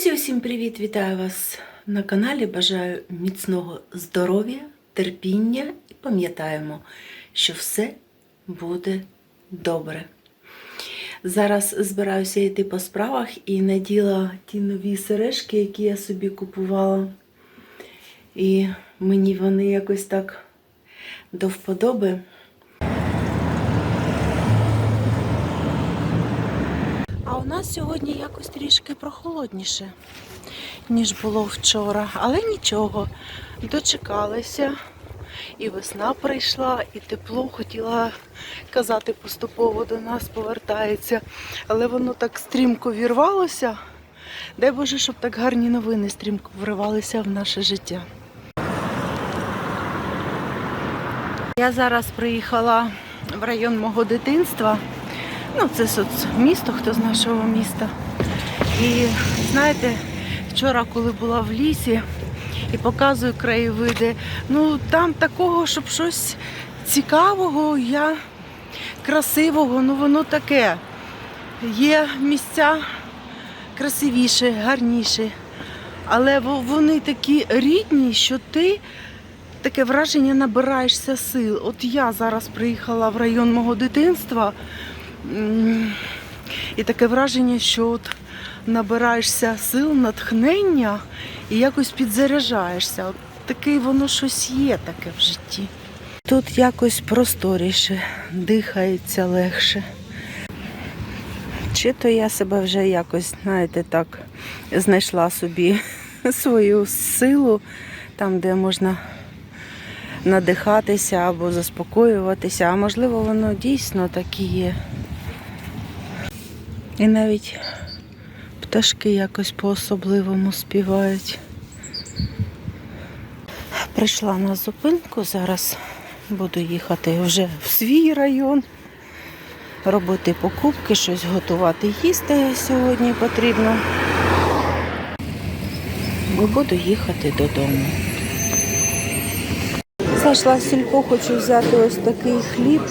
Друзі, усім привіт! Вітаю вас на каналі. Бажаю міцного здоров'я, терпіння і пам'ятаємо, що все буде добре. Зараз збираюся йти по справах і наділа ті нові сережки, які я собі купувала. І мені вони якось так до вподоби. У нас сьогодні якось трішки прохолодніше, ніж було вчора. Але нічого, дочекалися. І весна прийшла, і тепло хотіла казати, поступово до нас повертається. Але воно так стрімко вірвалося. Дай Боже, щоб так гарні новини стрімко вривалися в наше життя. Я зараз приїхала в район мого дитинства. Ну, це соцмісто, хто з нашого міста. І знаєте, вчора, коли була в лісі і показую краєвиди, ну там такого, щоб щось цікавого, я красивого, ну воно таке. Є місця красивіші, гарніші. Але вони такі рідні, що ти таке враження набираєшся сил. От я зараз приїхала в район мого дитинства. І таке враження, що от набираєшся сил, натхнення і якось підзаряджаєшся. Таке воно щось є таке в житті. Тут якось просторіше, дихається легше. Чи то я себе вже якось, знаєте, так знайшла собі свою силу, там, де можна надихатися або заспокоюватися, а можливо, воно дійсно так і є. І навіть пташки якось по-особливому співають. Прийшла на зупинку, зараз буду їхати вже в свій район, робити покупки, щось готувати їсти сьогодні потрібно. І буду їхати додому. Зайшла в сільпо, хочу взяти ось такий хліб.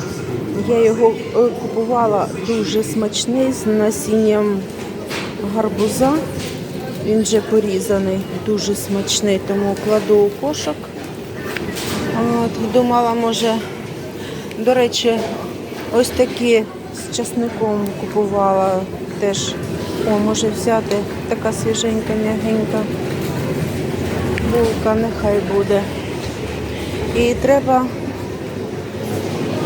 Я його е, купувала дуже смачний з насінням гарбуза. Він вже порізаний, дуже смачний, тому кладу у кошик. От, думала, може, до речі, ось такі з часником купувала теж. О, може взяти така свіженька, м'ягенька булка, нехай буде. І треба,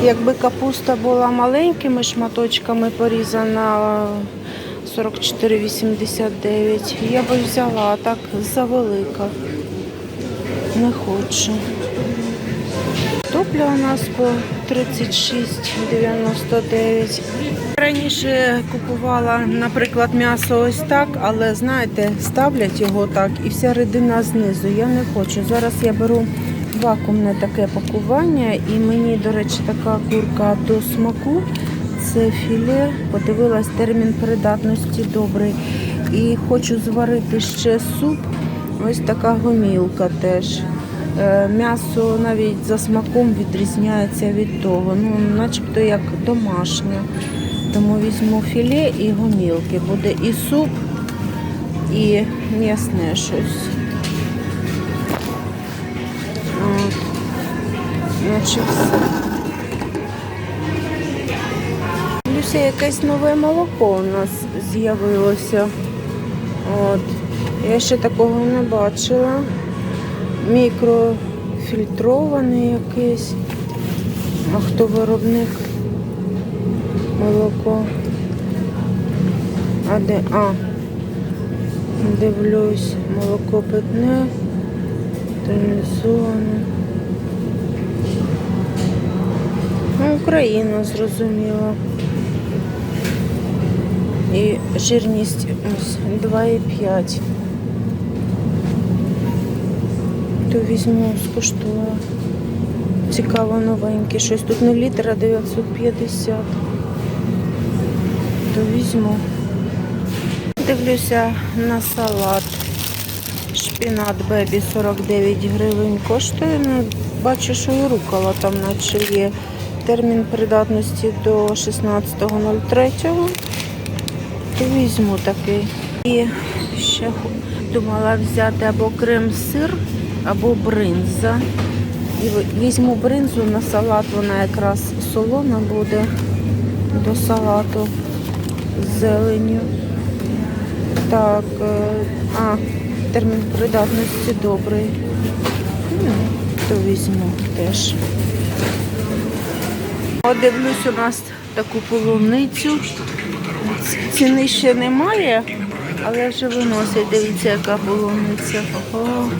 якби капуста була маленькими шматочками порізана 44,89, я би взяла, так завелика. Не хочу. Топля у нас по 36,99. Раніше купувала, наприклад, м'ясо ось так, але знаєте, ставлять його так і вся рідина знизу. Я не хочу. Зараз я беру вакуумне таке пакування, і мені, до речі, така курка до смаку. Це філе. Подивилась термін придатності добрий. І хочу зварити ще суп. Ось така гомілка теж. Е, М'ясо навіть за смаком відрізняється від того. Ну, начебто як домашнє. Тому візьму філе і гомілки. Буде і суп, і м'ясне щось. Все. Люся, якесь нове молоко у нас з'явилося. От. Я ще такого не бачила. Мікрофільтроване якесь. А хто виробник? Молоко. А де? А. Дивлюсь, молоко питне, стерилізоване. Ну, Україна зрозуміла. І жирність ось 2,5. То візьму, скуштую. Цікаво новеньке. Щось тут не літр, а 950. То візьму. Дивлюся на салат. Шпінат бебі 49 гривень коштує. Ну, бачу, що і рукола там наче є. Термін придатності до 16.03. То візьму такий. І ще думала взяти або крем-сир, або бринза. І візьму бринзу на салат, вона якраз солона буде до салату з зеленю. Так, е, а, термін придатності добрий. Ну, то візьму теж. От дивлюсь, у нас таку полуницю. Ціни ще немає, але вже виносять. Дивіться, яка полуниця. Ого.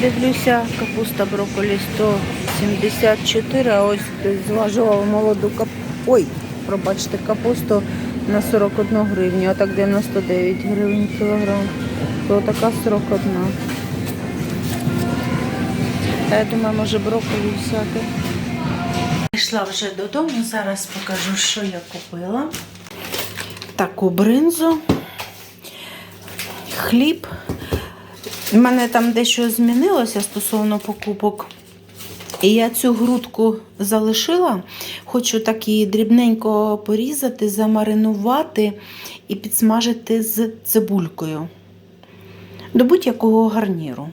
Дивлюся, капуста брокколі 174, а ось зважувала молоду кап... Ой, пробачте, капусту на 41 гривню, а так 99 гривень кілограм. То така 41. Та я думаю, може брокколі взяти. Прийшла вже додому, зараз покажу, що я купила. Таку бринзу, хліб. У мене там дещо змінилося стосовно покупок. І я цю грудку залишила. Хочу так її дрібненько порізати, замаринувати і підсмажити з цибулькою. До будь-якого гарніру.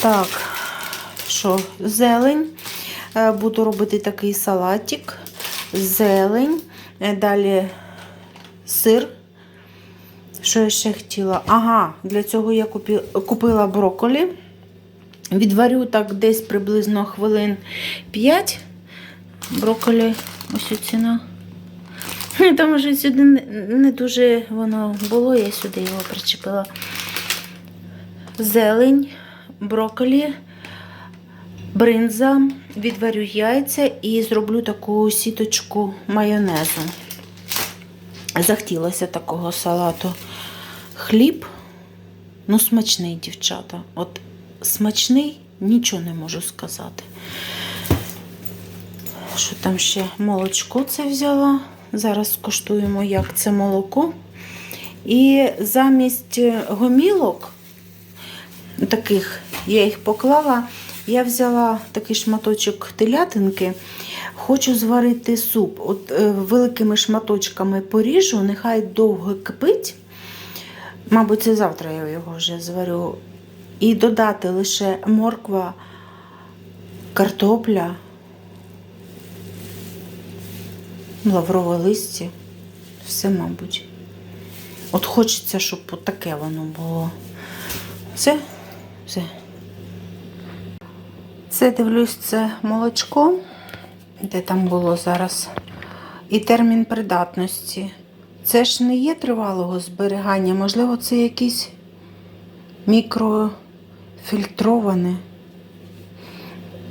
Так, що, зелень. Е, Буду робити такий салатик, зелень, Е, далі сир. Що я ще хотіла? Ага, для цього я купила брокколі. Відварю так десь приблизно хвилин 5. Брокколі, ось ціна. Там вже сюди не- не дуже воно було, я сюди його причепила. Зелень, брокколі, бринза, відварю яйця і зроблю таку сіточку майонезу. Захотілося такого салату. Хліб, ну, смачний, дівчата. От смачний, нічого не можу сказати. Що там ще молочко це взяла? Зараз скуштуємо, як це молоко. І замість гомілок, таких я їх поклала, я взяла такий шматочок телятинки. Хочу зварити суп. От е, великими шматочками поріжу, нехай довго кипить. Мабуть, це завтра я його вже зварю. І додати лише морква, картопля, лаврове листя. Все, мабуть. От хочеться, щоб таке воно було. Все? Все. Це дивлюсь, це молочко, де там було зараз. І термін придатності. Це ж не є тривалого зберігання, можливо, це якийсь мікрофільтроване.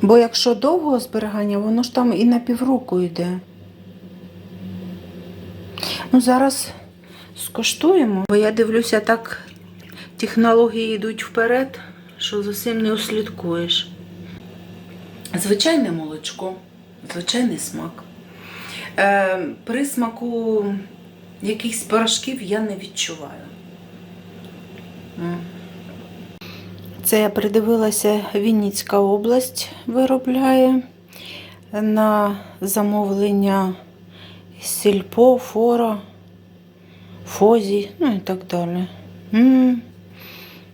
Бо якщо довгого зберігання, воно ж там і на півроку йде. Ну, зараз скоштуємо, бо я дивлюся, так технології йдуть вперед, що цим не услідкуєш. Звичайне молочко, звичайний смак. Е, присмаку якихось порошків я не відчуваю. Це я придивилася, Вінницька область виробляє на замовлення сільпо, фора, фозі, ну і так далі. М.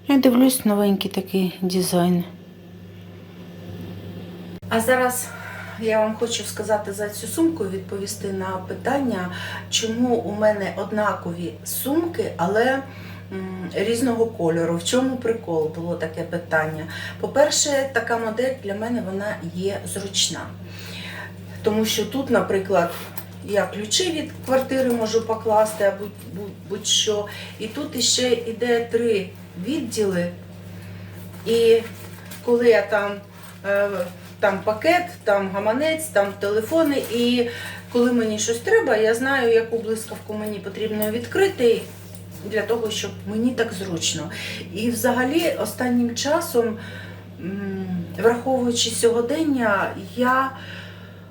Я дивлюсь новенький такий дизайн. А зараз я вам хочу сказати за цю сумку, відповісти на питання, чому у мене однакові сумки, але різного кольору. В чому прикол було таке питання? По-перше, така модель для мене вона є зручна. Тому що тут, наприклад, я ключі від квартири можу покласти, а будь- будь- будь-що. І тут іще йде три відділи. І коли я там, там пакет, там гаманець, там телефони, і коли мені щось треба, я знаю, яку блискавку мені потрібно відкрити для того, щоб мені так зручно. І взагалі останнім часом, враховуючи сьогодення, я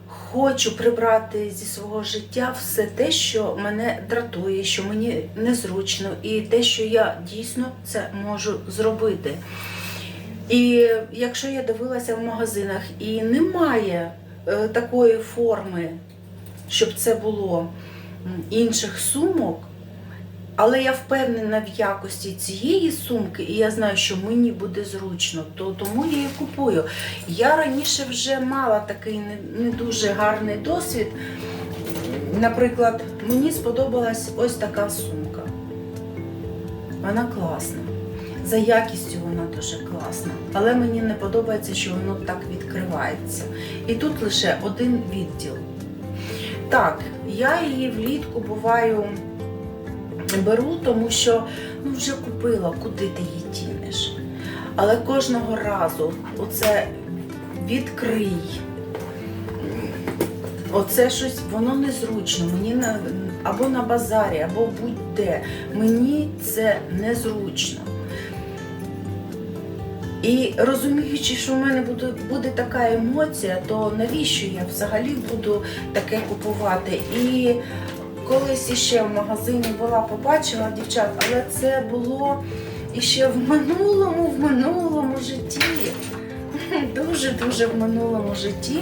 хочу прибрати зі свого життя все те, що мене дратує, що мені незручно, і те, що я дійсно це можу зробити. І якщо я дивилася в магазинах і немає е, такої форми, щоб це було інших сумок, Але я впевнена в якості цієї сумки, і я знаю, що мені буде зручно, то тому я її купую. Я раніше вже мала такий не, не дуже гарний досвід. Наприклад, мені сподобалась ось така сумка. Вона класна. За якістю вона дуже класна. Але мені не подобається, що воно так відкривається. І тут лише один відділ. Так, я її влітку буваю беру, тому що ну, вже купила, куди ти її тінеш. Але кожного разу оце відкрий. Оце щось, воно незручно. Мені на, або на базарі, або будь-де. Мені це незручно. І розуміючи, що в мене буде, буде така емоція, то навіщо я взагалі буду таке купувати? І колись іще в магазині була, побачила дівчат, але це було іще в минулому, в минулому житті. Дуже-дуже в минулому житті.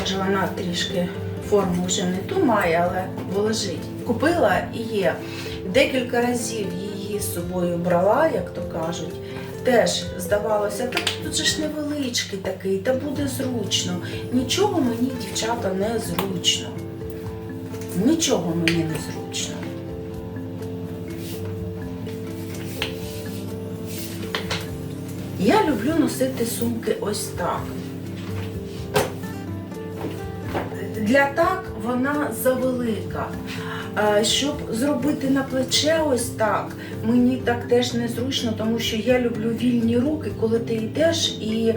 Може, вона трішки форму вже не ту має, але лежить. Купила і є. Декілька разів з собою брала, як то кажуть. Теж здавалося, та тут же ж невеличкий такий, та буде зручно. Нічого мені, дівчата, не зручно. Нічого мені не зручно. Я люблю носити сумки ось так. Для так вона завелика. Щоб зробити на плече ось так, мені так теж незручно, тому що я люблю вільні руки, коли ти йдеш і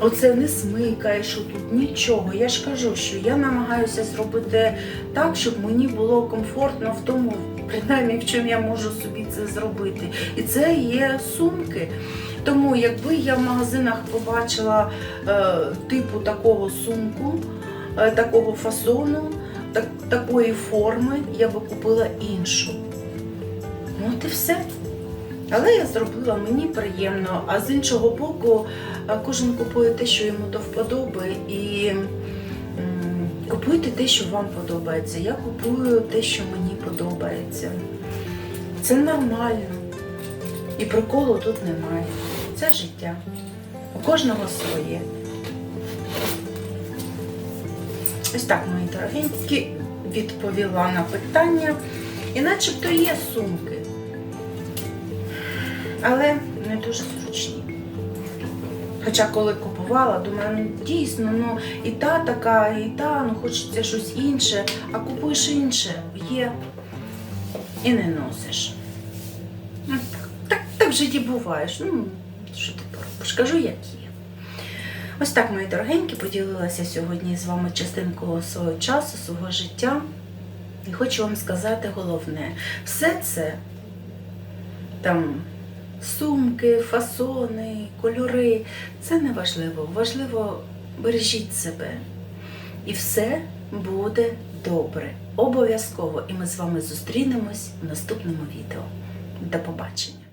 оце не смикаєш тут нічого. Я ж кажу, що я намагаюся зробити так, щоб мені було комфортно в тому, принаймні в чому я можу собі це зробити. І це є сумки. Тому якби я в магазинах побачила е, типу такого сумку, е, такого фасону, так, такої форми, я би купила іншу. Ну от і все. Але я зробила, мені приємно. А з іншого боку, е, кожен купує те, що йому до вподоби, і купуйте те, що вам подобається. Я купую те, що мені подобається. Це нормально. І приколу тут немає. Це життя. У кожного своє. Ось так, мої дорогенькі, відповіла на питання. І начебто є сумки, але не дуже зручні. Хоча коли купувала, думаю, ну дійсно, ну і та така, і та, ну хочеться щось інше, а купуєш інше, є і не носиш. Ну, так, так, так в житті буваєш. Ну, що ти поробиш? Кажу, як є. Ось так, мої дорогенькі, поділилася сьогодні з вами частинкою свого часу, свого життя. І хочу вам сказати головне: все це там сумки, фасони, кольори це не важливо. Важливо бережіть себе. І все буде добре. Обов'язково. І ми з вами зустрінемось в наступному відео. До побачення!